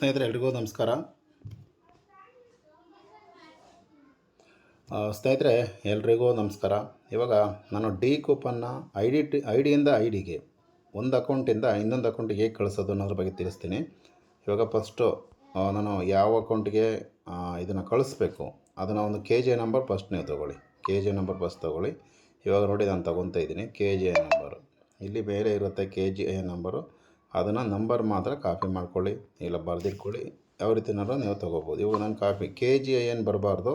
ಸ್ನೇಹಿತರೆ, ಎಲ್ರಿಗೂ ನಮಸ್ಕಾರ. ಸ್ನೇಹಿತರೆ, ಎಲ್ರಿಗೂ ನಮಸ್ಕಾರ. ಇವಾಗ ನಾನು ಡಿ ಕೂಪನ್ನ ಐ ಡಿ ಟಿ ಐ ಡಿಯಿಂದ ಐ ಡಿಗೆ ಒಂದು ಅಕೌಂಟಿಂದ ಇನ್ನೊಂದು ಅಕೌಂಟಿಗೆ ಹೇಗೆ ಕಳಿಸೋದು ಅನ್ನೋದ್ರ ಬಗ್ಗೆ ತಿಳಿಸ್ತೀನಿ. ಇವಾಗ ಫಸ್ಟು ನಾನು ಯಾವ ಅಕೌಂಟಿಗೆ ಇದನ್ನು ಕಳಿಸ್ಬೇಕು, ಅದನ್ನು ಒಂದು ಕೆ ಜಿ ನಂಬರ್ ಫಸ್ಟ್ ನೀವು ತೊಗೊಳ್ಳಿ. ಕೆ ಜಿ ನಂಬರ್ ಫಸ್ಟ್ ತೊಗೊಳ್ಳಿ. ಇವಾಗ ನೋಡಿ, ನಾನು ತೊಗೊತಾ ಇದ್ದೀನಿ. ಕೆ ಜಿ ಐ ನಂಬರು ಇಲ್ಲಿ ಬೇರೆ ಇರುತ್ತೆ ಕೆ ಜಿ ಐ ನಂಬರು ಅದನ್ನು ನಂಬರ್ ಮಾತ್ರ ಕಾಪಿ ಮಾಡ್ಕೊಳ್ಳಿ, ಇಲ್ಲ ಬರೆದಿಟ್ಕೊಳ್ಳಿ. ಯಾವ ರೀತಿನಾದ್ರು ನೀವು ತೊಗೋಬೋದು. ಇವಾಗ ನಾನು ಕಾಪಿ ಕೆ ಜಿ ಐ ಏನು ಬರಬಾರ್ದು.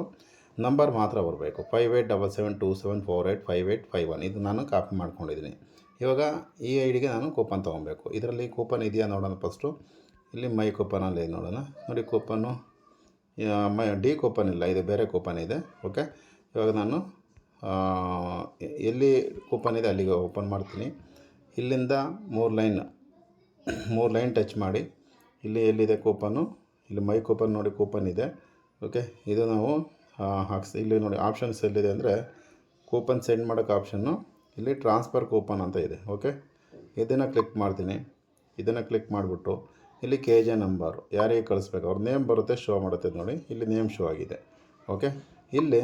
ನಂಬರ್ ಮಾತ್ರ ಬರಬೇಕು. Five eight double seven two seven four eight five eight five one ಇದು ನಾನು ಕಾಪಿ ಮಾಡ್ಕೊಂಡಿದ್ದೀನಿ. ಇವಾಗ ಈ ಐ ಡಿಗೆ ನಾನು ಕೂಪನ್ ತೊಗೊಬೇಕು. ಇದರಲ್ಲಿ ಕೂಪನ್ ಇದೆಯಾ ನೋಡೋಣ ಫಸ್ಟು ಇಲ್ಲಿ ಮೈ ಕೂಪನ್ ಅಲ್ಲಿ ನೋಡೋಣ. ನೋಡಿ ಕೂಪನ್ನು ಮೈ ಡಿ ಕೂಪನ್ ಇಲ್ಲ, ಇದು, ಬೇರೆ ಕೂಪನ್ ಇದೆ. ಓಕೆ ಇವಾಗ ನಾನು ಎಲ್ಲಿ ಕೂಪನ್ ಇದೆ ಅಲ್ಲಿಗೆ ಓಪನ್ ಮಾಡ್ತೀನಿ. ಇಲ್ಲಿಂದ ಮೂರು ಲೈನ್ ಮೂರು ಲೈನ್ ಟಚ್ ಮಾಡಿ. ಇಲ್ಲಿ ಎಲ್ಲಿದೆ ಕೂಪನ್ನು? ಇಲ್ಲಿ ಮೈ ಕೂಪನ್ ನೋಡಿ ಕೂಪನ್ ಇದೆ. ಓಕೆ, ಇದು ನಾವು ಹಾಕ್ಸ್, ಇಲ್ಲಿ ನೋಡಿ ಆಪ್ಷನ್ಸ್ ಎಲ್ಲಿದೆ ಅಂದರೆ ಕೂಪನ್ ಸೆಂಡ್ ಮಾಡೋಕ್ಕೆ ಆಪ್ಷನ್ನು. ಇಲ್ಲಿ ಟ್ರಾನ್ಸ್ಫರ್ ಕೂಪನ್ ಅಂತ ಇದೆ. ಓಕೆ, ಇದನ್ನು ಕ್ಲಿಕ್ ಮಾಡ್ತೀನಿ. ಇದನ್ನು ಕ್ಲಿಕ್ ಮಾಡಿಬಿಟ್ಟು ಇಲ್ಲಿ ಕೆ ಜೆ ನಂಬರು, ಯಾರಿಗೆ ಕಳಿಸ್ಬೇಕು? ಅವ್ರ ನೇಮ್ ಬರುತ್ತೆ, ಶೋ ಮಾಡುತ್ತೆ ನೋಡಿ. ಇಲ್ಲಿ ನೇಮ್ ಶೋ ಆಗಿದೆ. ಓಕೆ, ಇಲ್ಲಿ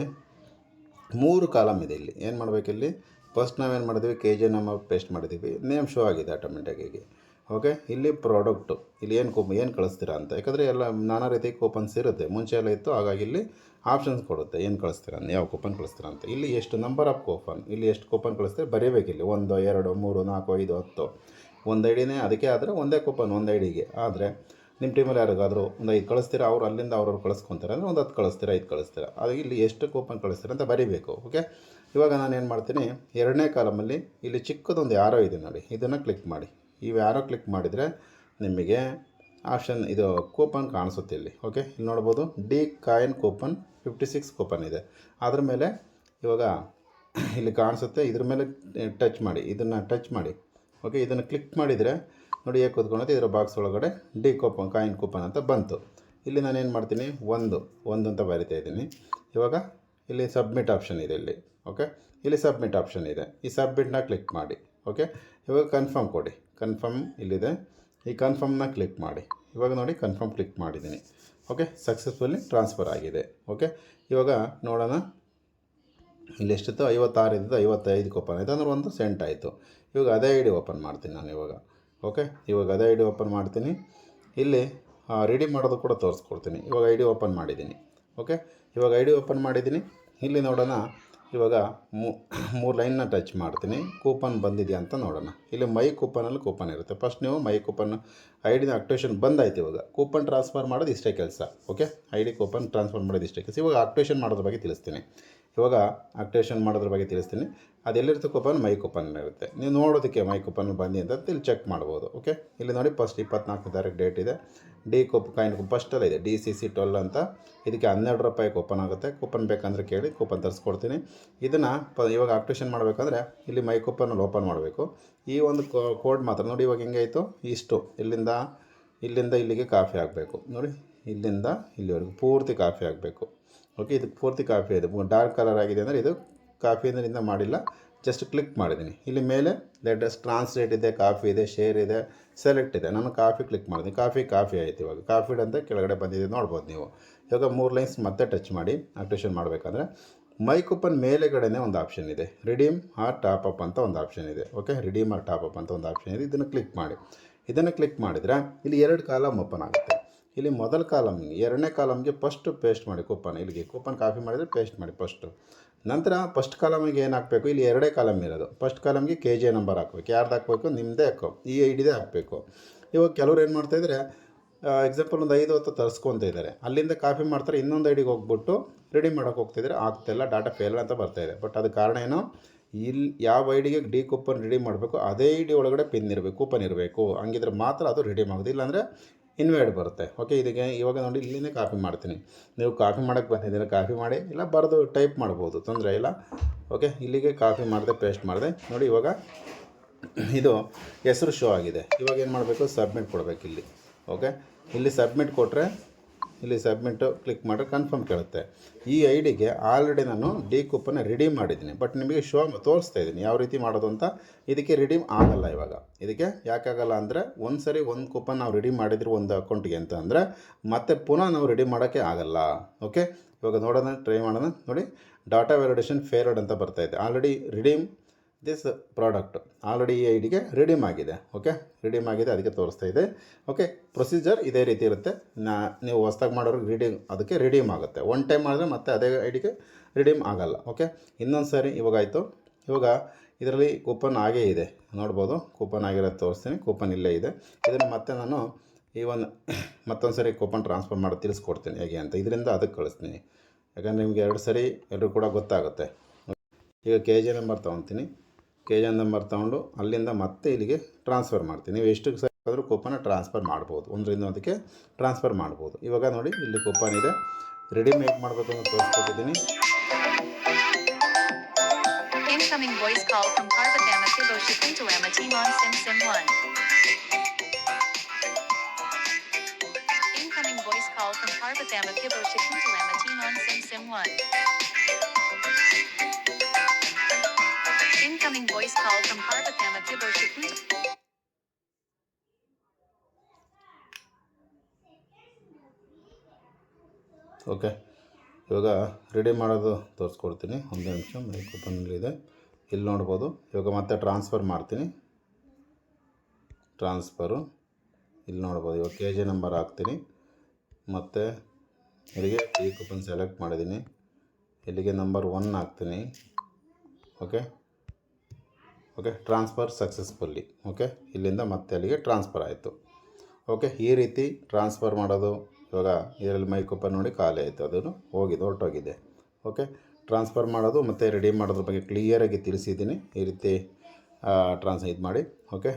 ಮೂರು ಕಾಲಮ್ ಇದೆ ಇಲ್ಲಿ. ಏನು ಮಾಡಬೇಕಿಲ್ಲಿ ಫಸ್ಟ್ ನಾವೇನು ಮಾಡಿದ್ವಿ? ಕೆ ಜೆ ನಂಬರ್ ಪೇಸ್ಟ್ ಮಾಡಿದ್ದೀವಿ. ನೇಮ್ ಶೋ ಆಗಿದೆ ಆಟೋಮೆಟಿಕ್ಕಾಗಿ ಓಕೆ? ಇಲ್ಲಿ ಪ್ರಾಡಕ್ಟು ಇಲ್ಲಿ ಏನು ಕೂಪ್ ಏನು ಕಳಿಸ್ತೀರಾ ಅಂತ. ಯಾಕಂದರೆ ಎಲ್ಲ ನಾನಾ ರೀತಿ ಕೂಪನ್ಸ್ ಇರುತ್ತೆ. ಮುಂಚೆ ಎಲ್ಲ ಇತ್ತು, ಹಾಗಾಗಿ ಇಲ್ಲಿ ಆಪ್ಷನ್ಸ್ ಕೊಡುತ್ತೆ. ಏನು ಕಳಿಸ್ತೀರಾ, ಯಾವ ಕೂಪನ್ ಕಳಿಸ್ತೀರಾ ಅಂತ. ಇಲ್ಲಿ ಎಷ್ಟು ನಂಬರ್ ಆಫ್ ಕೂಪನ್ ಇಲ್ಲಿ ಎಷ್ಟು ಕೂಪನ್ ಕಳಿಸ್ತೀರಾ ಬರೀಬೇಕಿಲ್ಲಿ. ಒಂದು, ಎರಡು, ಮೂರು, ನಾಲ್ಕು, ಐದು, ಹತ್ತು. ಒಂದು ಐಡಿನೇ ಅದಕ್ಕೆ ಆದರೆ ಒಂದೇ ಕೂಪನ್ ಒಂದು ಐಡಿಗೆ. ಆದರೆ ನಿಮ್ಮ ಟೀಮಲ್ಲಿ ಯಾರಿಗಾದರೂ ಒಂದು ಐದು ಕಳಿಸ್ತೀರಾ, ಅವ್ರು ಅಲ್ಲಿಂದ ಅವ್ರವ್ರು ಕಳಿಸ್ಕೊತಾರೆ. ಅಂದರೆ ಒಂದು ಹತ್ತು ಕಳಿಸ್ತೀರಾ, ಐದು ಕಳಿಸ್ತೀರಾ. ಅದು ಇಲ್ಲಿ ಎಷ್ಟು ಕೂಪನ್ ಕಳಿಸ್ತೀರಾ ಅಂತ ಬರೀಬೇಕು, ಓಕೆ? ಇವಾಗ ನಾನು ಏನು ಮಾಡ್ತೀನಿ, ಎರಡನೇ ಕಾಲಮಲ್ಲಿ ಇಲ್ಲಿ ಚಿಕ್ಕದೊಂದು ಯಾರೋ ಇದೆ ನೋಡಿ. ಇದನ್ನು ಕ್ಲಿಕ್ ಮಾಡಿ. ಇವು ಯಾರೋ ಕ್ಲಿಕ್ ಮಾಡಿದರೆ ನಿಮಗೆ ಆಪ್ಷನ್ ಇದು ಕೂಪನ್ ಕಾಣಿಸುತ್ತೆ ಇಲ್ಲಿ. ಓಕೆ, ಇಲ್ಲಿ ನೋಡ್ಬೋದು D coin coupon, fifty six coupon ಇದೆ. ಅದ್ರ ಮೇಲೆ ಇವಾಗ ಇಲ್ಲಿ ಕಾಣಿಸುತ್ತೆ. ಇದ್ರ ಮೇಲೆ ಟಚ್ ಮಾಡಿ, ಇದನ್ನು ಟಚ್ ಮಾಡಿ. ಓಕೆ, ಇದನ್ನು ಕ್ಲಿಕ್ ಮಾಡಿದರೆ ನೋಡಿ ಹೇಗೆ ಕೂತ್ಕೊಳ್ಳೋದು ಇದರ ಬಾಕ್ಸ್ ಒಳಗಡೆ ಡಿ ಕೂಪನ್, ಕಾಯಿನ್ ಕೂಪನ್ ಅಂತ ಬಂತು. ಇಲ್ಲಿ ನಾನು ಏನು ಮಾಡ್ತೀನಿ? ಒಂದು ಒಂದು ಅಂತ ಬರಿತಾ ಇದ್ದೀನಿ. ಇವಾಗ ಇಲ್ಲಿ ಸಬ್ಮಿಟ್ ಆಪ್ಷನ್ ಇದೆ ಇಲ್ಲಿ. ಓಕೆ, ಇಲ್ಲಿ ಸಬ್ಮಿಟ್ ಆಪ್ಷನ್ ಇದೆ. ಈ ಸಬ್ಮಿಟ್ನ ಕ್ಲಿಕ್ ಮಾಡಿ. ಓಕೆ, ಇವಾಗ ಕನ್ಫರ್ಮ್ ಕೊಡಿ. ಕನ್ಫರ್ಮ್ ಇಲ್ಲಿದೆ. ಈ ಕನ್ಫರ್ಮ್ನ ಕ್ಲಿಕ್ ಮಾಡಿ. ಇವಾಗ ನೋಡಿ ಕನ್ಫರ್ಮ್ ಕ್ಲಿಕ್ ಮಾಡಿದ್ದೀನಿ. ಓಕೆ ಸಕ್ಸಸ್ಫುಲ್ಲಿ ಟ್ರಾನ್ಸ್ಫರ್ ಆಗಿದೆ. ಓಕೆ ಇವಾಗ ನೋಡೋಣ. ಇಲ್ಲಿ ಎಷ್ಟಿತ್ತು? ಐವತ್ತಾರು ಐವತ್ತೈದಕ್ಕೆ ಐವತ್ತೈದು ಓಪನ್ ಆಯಿತು. ಅಂದ್ರೆ ಒಂದು ಸೆಂಟ್ ಆಯಿತು. ಇವಾಗ ಅದೇ ಐ ಡಿ ಓಪನ್ ಮಾಡ್ತೀನಿ ನಾನು ಇವಾಗ. ಓಕೆ ಇವಾಗ ಅದೇ ಐ ಡಿ ಓಪನ್ ಮಾಡ್ತೀನಿ. ಇಲ್ಲಿ ರೆಡಿ ಮಾಡೋದು ಕೂಡ ತೋರಿಸ್ಕೊಡ್ತೀನಿ. ಇವಾಗ ಐ ಡಿ ಓಪನ್ ಮಾಡಿದ್ದೀನಿ. ಓಕೆ ಇವಾಗ ಐ ಡಿ ಓಪನ್ ಮಾಡಿದ್ದೀನಿ. ಇಲ್ಲಿ ನೋಡೋಣ. ಇವಾಗ ಮೂರು ಲೈನ್ನ ಟಚ್ ಮಾಡ್ತೀನಿ. ಕೂಪನ್ ಬಂದಿದೆಯಾ ಅಂತ ನೋಡೋಣ. ಇಲ್ಲಿ ಮೈ ಕೂಪನಲ್ಲಿ ಕೂಪನ್ ಇರುತ್ತೆ. ಫಸ್ಟ್ ನೀವು ಮೈ ಕೂಪನ್ ಐ ಡಿನ ಆಕ್ಟಿವೇಷನ್ ಬಂದಾಯ್ತು ಇವಾಗ. ಕೂಪನ್ ಟ್ರಾನ್ಸ್ಫರ್ ಮಾಡೋದು ಇಷ್ಟೇ ಕೆಲಸ okay I D coupon transfer ಮಾಡೋದು ಇಷ್ಟೇ ಕೆಲಸ. ಇವಾಗ ಆಕ್ಟಿವೇಷನ್ ಮಾಡೋದ್ರ ಬಗ್ಗೆ ತಿಳಿಸ್ತೀನಿ. ಇವಾಗ ಆಕ್ಟೇಷನ್ ಮಾಡೋದ್ರ ಬಗ್ಗೆ ತಿಳಿಸ್ತೀನಿ. ಅದು ಎಲ್ಲಿರುತ್ತೆ ಕೂಪನ್? ಮೈ ಕೂಪನ್ ಇರುತ್ತೆ. ನೀವು ನೋಡೋದಕ್ಕೆ ಮೈ ಕೂಪನ್ ಬಂದಿ ಅಂತ ಇಲ್ಲಿ ಚೆಕ್ ಮಾಡ್ಬೋದು, ಓಕೆ? ಇಲ್ಲಿ ನೋಡಿ ಫಸ್ಟ್ ಇಪ್ಪತ್ನಾಲ್ಕು ತಾರೀಕು ಡೇಟ್ ಇದೆ. ಡಿ ಕೂಪ್ ಕಾಯಿನ್ ಫಸ್ಟಲ್ಲ ಇದೆ. ಡಿ ಸಿ ಸಿ ಟ್ವೆಲ್ ಅಂತ. ಇದಕ್ಕೆ ಹನ್ನೆರಡು ರೂಪಾಯಿ ಕೂಪನ್ ಆಗುತ್ತೆ. ಕೂಪನ್ ಬೇಕಂದ್ರೆ ಕೇಳಿ, ಕೂಪನ್ ತರಿಸ್ಕೊಡ್ತೀನಿ. ಇದನ್ನು ಪ, ಇವಾಗ ಆಕ್ಟೇಷನ್ ಮಾಡಬೇಕಂದ್ರೆ ಇಲ್ಲಿ ಮೈ ಕೂಪನಲ್ಲಿ ಓಪನ್ ಮಾಡಬೇಕು. ಈ ಒಂದು ಕೋಡ್ ಮಾತ್ರ ನೋಡಿ ಇವಾಗ ಹೆಂಗಾಯಿತು ಇಷ್ಟು. ಇಲ್ಲಿಂದ ಇಲ್ಲಿಂದ ಇಲ್ಲಿಗೆ ಕಾಫಿ ಆಗಬೇಕು ನೋಡಿ, ಇಲ್ಲಿಂದ ಇಲ್ಲಿವರೆಗೂ ಪೂರ್ತಿ ಕಾಫಿ ಆಗಬೇಕು ಓಕೆ ಇದು ಪೂರ್ತಿ ಕಾಫಿ ಇದೆ ಡಾರ್ಕ್ ಕಲರ್ ಆಗಿದೆ ಅಂದರೆ ಇದು ಕಾಫಿ ಅಂದ್ರಿಂದ ಮಾಡಿಲ್ಲ. ಜಸ್ಟ್ ಕ್ಲಿಕ್ ಮಾಡಿದ್ದೀನಿ ಇಲ್ಲಿ ಮೇಲೆ ಲೆಟಸ್ ಟ್ರಾನ್ಸ್ಲೇಟ್ ಇದೆ, ಕಾಫಿ ಇದೆ ಶೇರ್ ಇದೆ ಸೆಲೆಕ್ಟ್ ಇದೆ. ನಾನು ಕಾಫಿ ಕ್ಲಿಕ್ ಮಾಡಿದ್ದೀನಿ ಕಾಫಿ ಕಾಫಿ ಆಯಿತು ಇವಾಗ. ಕಾಫಿ ಅಂತ ಕೆಳಗಡೆ ಬಂದಿದೆ ನೋಡ್ಬೋದು ನೀವು. ಇವಾಗ ಮೂರು ಲೈನ್ಸ್ ಮತ್ತೆ ಟಚ್ ಮಾಡಿ ಆಕ್ಟಿವೇಷನ್ ಮಾಡಬೇಕಂದ್ರೆ ಮೈ ಕೂಪನ್ ಮೇಲೆಗಡೆನೇ ಒಂದು ಆಪ್ಷನ್ ಇದೆ. ರಿಡೀಮ್ ಆರ್ ಟಾಪ್ ಅಪ್ ಅಂತ ಒಂದು ಆಪ್ಷನ್ ಇದೆ. Okay redeem or top up ಅಂತ ಒಂದು ಆಪ್ಷನ್ ಇದೆ. ಇದನ್ನು ಕ್ಲಿಕ್ ಮಾಡಿ. ಇದನ್ನು ಕ್ಲಿಕ್ ಮಾಡಿದರೆ ಇಲ್ಲಿ ಎರಡು ಕಾಲಮ್ ಓಪನ್ ಆಗುತ್ತೆ. ಇಲ್ಲಿ ಮೊದಲ ಕಾಲಮ್ಗೆ ಎರಡನೇ ಕಾಲಮ್ಗೆ ಫಸ್ಟ್ ಪೇಸ್ಟ್ ಮಾಡಿ ಕೂಪನ್ ಇಲ್ಲಿಗೆ ಕೂಪನ್ ಕಾಪಿ ಮಾಡಿದರೆ ಪೇಸ್ಟ್ ಮಾಡಿ ಫಸ್ಟು ನಂತರ ಫಸ್ಟ್ ಕಾಲಮಿಗೆ ಏನು ಹಾಕಬೇಕು? ಇಲ್ಲಿ ಎರಡೇ ಕಾಲಮ್ ಇರೋದು. ಫಸ್ಟ್ ಕಾಲಮ್ಗೆ ಕೆ ಜಿ ನಂಬರ್ ಹಾಕಬೇಕು. ಯಾರ್ದು ಹಾಕಬೇಕು? ನಿಮ್ಮದೇ ಹಾಕೋ ಈ ಐ ಡಿದೇ ಹಾಕಬೇಕು. ಇವಾಗ ಕೆಲವ್ರು ಏನು ಮಾಡ್ತಾಯಿದ್ರೆ ಎಕ್ಸಾಂಪಲ್ ಒಂದು ಐದು ಹೊತ್ತು ತರಿಸ್ಕೊತ ಇದ್ದಾರೆ ಅಲ್ಲಿಂದ ಕಾಪಿ ಮಾಡ್ತಾರೆ, ಇನ್ನೊಂದು ಐಡಿಗೆ ಹೋಗ್ಬಿಟ್ಟು ರೆಡಿ ಮಾಡೋಕೆ ಹೋಗ್ತಿದ್ರೆ. ಆಗ್ತಿಲ್ಲ ಡಾಟಾ ಫೇಲ್ ಅಂತ ಬರ್ತಾಯಿದೆ ಬಟ್ ಅದು ಕಾರಣ ಏನು? ಇಲ್ಲಿ ಯಾವ ಐಡಿಗೆ ಡಿ ಕೂಪನ್ ರೆಡಿ ಮಾಡಬೇಕು, ಅದೇ ಐ ಡಿ ಒಳಗಡೆ ಪಿನ್ ಇರಬೇಕು ಕೂಪನ್ ಇರಬೇಕು. ಹಂಗಿದ್ರೆ ಮಾತ್ರ ಅದು ರೆಡಿ ಆಗೋದು. ಇಲ್ಲಾಂದರೆ ಇನ್ವೈಡ್ ಬರುತ್ತೆ. ಓಕೆ ಇದಕ್ಕೆ ಇವಾಗ ನೋಡಿ ಇಲ್ಲಿನೇ ಕಾಪಿ ಮಾಡ್ತೀನಿ. ನೀವು ಕಾಪಿ ಮಾಡೋಕ್ಕೆ ಬಂದಿದ್ದೀರ ಕಾಪಿ ಮಾಡಿ, ಇಲ್ಲ ಬರೆದು ಟೈಪ್ ಮಾಡ್ಬೋದು, ತೊಂದರೆ ಇಲ್ಲ. ಓಕೆ ಇಲ್ಲಿಗೆ ಕಾಪಿ ಮಾಡಿದೆ ಪೇಸ್ಟ್ ಮಾಡಿದೆ. ನೋಡಿ ಇವಾಗ ಇದು ಹೆಸರು ಶೋ ಆಗಿದೆ. ಇವಾಗ ಏನು ಮಾಡಬೇಕು? ಸಬ್ಮಿಟ್ ಕೊಡಬೇಕು ಇಲ್ಲಿ. ಓಕೆ ಇಲ್ಲಿ ಸಬ್ಮಿಟ್ ಕೊಟ್ಟರೆ ಇಲ್ಲಿ ಸಬ್ಮಿಟು ಕ್ಲಿಕ್ ಮಾಡಿದ್ರೆ ಕನ್ಫರ್ಮ್ ಕೇಳುತ್ತೆ. ಈ ಐ ಡಿಗೆ ಆಲ್ರೆಡಿ ನಾನು ಡಿ ಕೂಪನ್ನ ರಿಡೀಮ್ ಮಾಡಿದ್ದೀನಿ. ಬಟ್ ನಿಮಗೆ ಶೋ ತೋರಿಸ್ತಾ ಇದ್ದೀನಿ ಯಾವ ರೀತಿ ಮಾಡೋದು ಅಂತ. ಇದಕ್ಕೆ ರಿಡೀಮ್ ಆಗಲ್ಲ ಇವಾಗ. ಇದಕ್ಕೆ ಯಾಕಾಗಲ್ಲ ಅಂದರೆ ಒಂದು ಸರಿ ಒಂದು ಕೂಪನ್ ನಾವು ರಿಡೀಮ್ ಮಾಡಿದ್ರು ಒಂದು ಅಕೌಂಟಿಗೆ ಅಂತ ಅಂದರೆ ಮತ್ತೆ ಪುನಃ ನಾವು ರಿಡೀಮ್ ಮಾಡೋಕ್ಕೆ ಆಗಲ್ಲ. ಓಕೆ ಇವಾಗ ನೋಡೋಣ ಟ್ರೈ ಮಾಡೋಣ. ನೋಡಿ ಡಾಟಾ ವ್ಯಾಲಿಡೇಷನ್ ಫೇರ್ಡ್ ಅಂತ ಬರ್ತಾ ಇದೆ. Already redeem this product already ಈ ಐ ಡಿಗೆ ರಿಡೀಮ್ ಆಗಿದೆ ಓಕೆ ರಿಡೀಮ್ ಆಗಿದೆ ಅದಕ್ಕೆ ತೋರಿಸ್ತಾ ಇದೆ. ಓಕೆ ಪ್ರೊಸೀಜರ್ ಇದೇ ರೀತಿ ಇರುತ್ತೆ. ನಾ, ನೀವು ಹೊಸ್ದಾಗಿ ಮಾಡೋರಿಗೆ ರಿಡೀಮ್ ಅದಕ್ಕೆ ರಿಡೀಮ್ ಆಗುತ್ತೆ. ಒನ್ ಟೈಮ್ ಮಾಡಿದ್ರೆ ಮತ್ತೆ ಅದೇ ಐ ಡಿಗೆ ರಿಡೀಮ್ ಆಗಲ್ಲ ಓಕೆ ಇನ್ನೊಂದು ಸಾರಿ ಇವಾಗ ಆಯಿತು. ಇವಾಗ ಇದರಲ್ಲಿ ಕೂಪನ್ ಆಗೇ ಇದೆ. ನೋಡ್ಬೋದು ಕೂಪನ್ ಆಗಿರೋದು ತೋರಿಸ್ತೀನಿ. ಕೂಪನ್ ಇಲ್ಲೇ ಇದೆ. ಇದನ್ನು ಮತ್ತೆ ನಾನು ಈ ಒಂದು ಮತ್ತೊಂದು ಸರಿ ಕೂಪನ್ ಟ್ರಾನ್ಸ್ಫರ್ ಮಾಡಿ ತಿಳಿಸ್ಕೊಡ್ತೀನಿ ಹೇಗೆ ಅಂತ. ಇದರಿಂದ ಅದಕ್ಕೆ ಕಳಿಸ್ತೀನಿ. ಯಾಕಂದರೆ ನಿಮಗೆ ಎರಡು ಸರಿ ಎಲ್ಲರೂ ಕೂಡ ಗೊತ್ತಾಗುತ್ತೆ. ಈಗ ಕೆ ಜಿ ನಂಬರ್ ತೊಗೊತೀನಿ. ಕೆ ಜಿ ನಂಬರ್ ತೊಗೊಂಡು ಅಲ್ಲಿಂದ ಮತ್ತೆ ಇಲ್ಲಿಗೆ ಟ್ರಾನ್ಸ್ಫರ್ ಮಾಡ್ತೀನಿ. ನೀವು ಎಷ್ಟು ಆದರೂ ಕೂಪನ್ನ ಟ್ರಾನ್ಸ್ಫರ್ ಮಾಡ್ಬೋದು. ಒಂದರಿಂದ ಒಂದಕ್ಕೆ ಟ್ರಾನ್ಸ್ಫರ್ ಮಾಡ್ಬೋದು. ಇವಾಗ ನೋಡಿ, ಇಲ್ಲಿ ಕೂಪನ್ ಇದೆ. ರೆಡಿ ಮೇಕ್ ಮಾಡಬೇಕು ಅಂತ ತೋರಿಸ್ಕೊಟ್ಟಿದ್ದೀನಿ Incoming voice call from Timon Sim Sim 1. Incoming voice call from Parvatama Kiboshikuntalama Timon Sim Sim 1. Incoming voice call from Parvatama Kiboshikuntalama. Okay ಇವಾಗ ರೆಡಿ ಮಾಡೋದು ತೋರಿಸ್ಕೊಡ್ತೀನಿ. ಒಂದು ನಿಮಿಷ ಮೈಕ್ ಕೂಪನ್ನಲ್ಲಿದೆ ಇಲ್ಲಿ ನೋಡ್ಬೋದು. ಇವಾಗ ಮತ್ತೆ ಟ್ರಾನ್ಸ್ಫರ್ ಮಾಡ್ತೀನಿ. ಟ್ರಾನ್ಸ್ಫರು ಇಲ್ಲಿ ನೋಡ್ಬೋದು. ಇವಾಗ ಕೆ ಜಿ ನಂಬರ್ ಹಾಕ್ತೀನಿ. ಮತ್ತು ಇಲ್ಲಿಗೆ ಈ ಕೂಪನ್ ಸೆಲೆಕ್ಟ್ ಮಾಡಿದ್ದೀನಿ. ಇಲ್ಲಿಗೆ ನಂಬರ್ ಒನ್ ಹಾಕ್ತೀನಿ. Okay okay transfer successfully okay ಇಲ್ಲಿಂದ ಮತ್ತೆ ಅಲ್ಲಿಗೆ ಟ್ರಾನ್ಸ್ಫರ್ ಆಯಿತು. ಓಕೆ ಈ ರೀತಿ ಟ್ರಾನ್ಸ್ಫರ್ ಮಾಡೋದು ಇವಾಗ ಇದರಲ್ಲಿ ಮೈಕ್ ಕೂಪನ್ ನೋಡಿ ಖಾಲಿ ಆಯಿತು, ಅದನ್ನು ಹೋಗಿದೆ, ಹೊರಟೋಗಿದೆ. ಓಕೆ ಟ್ರಾನ್ಸ್ಫರ್ ಮಾಡೋದು ಮತ್ತು ರೆಡಿ ಮಾಡೋದ್ರ ಬಗ್ಗೆ ಕ್ಲಿಯರಾಗಿ ತಿಳಿಸಿದ್ದೀನಿ. ಈ ರೀತಿ ಟ್ರಾನ್ಸ್ ಇದು ಮಾಡಿ. ಓಕೆ